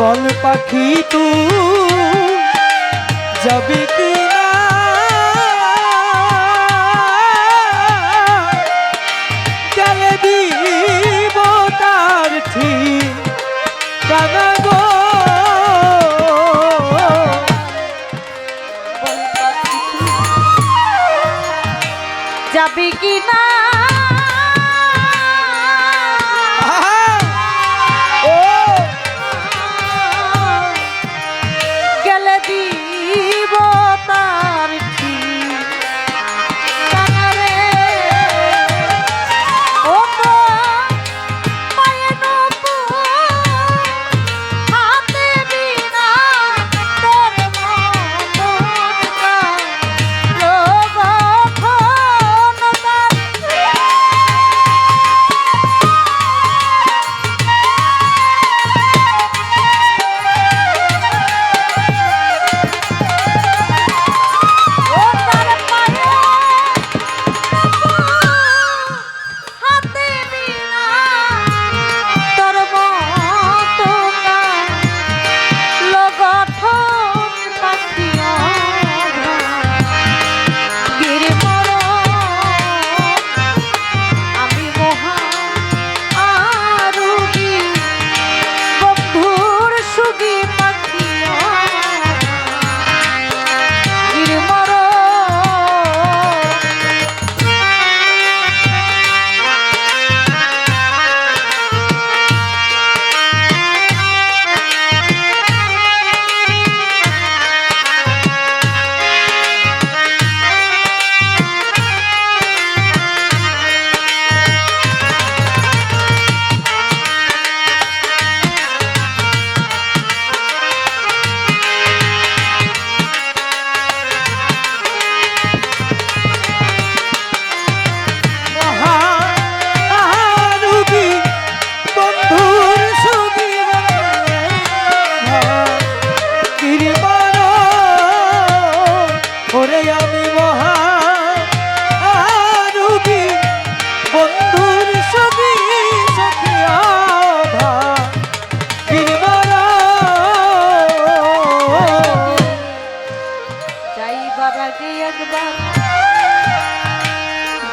বল পাখি তু যাবি কি যাবি কি না?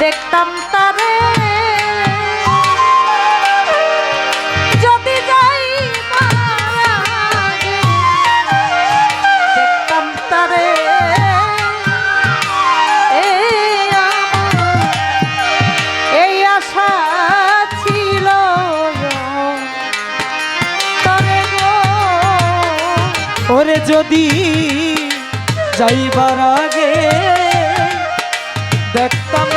দেখতাম তারে। যদি এই আশা যদি যাইবার আগে দেখতাম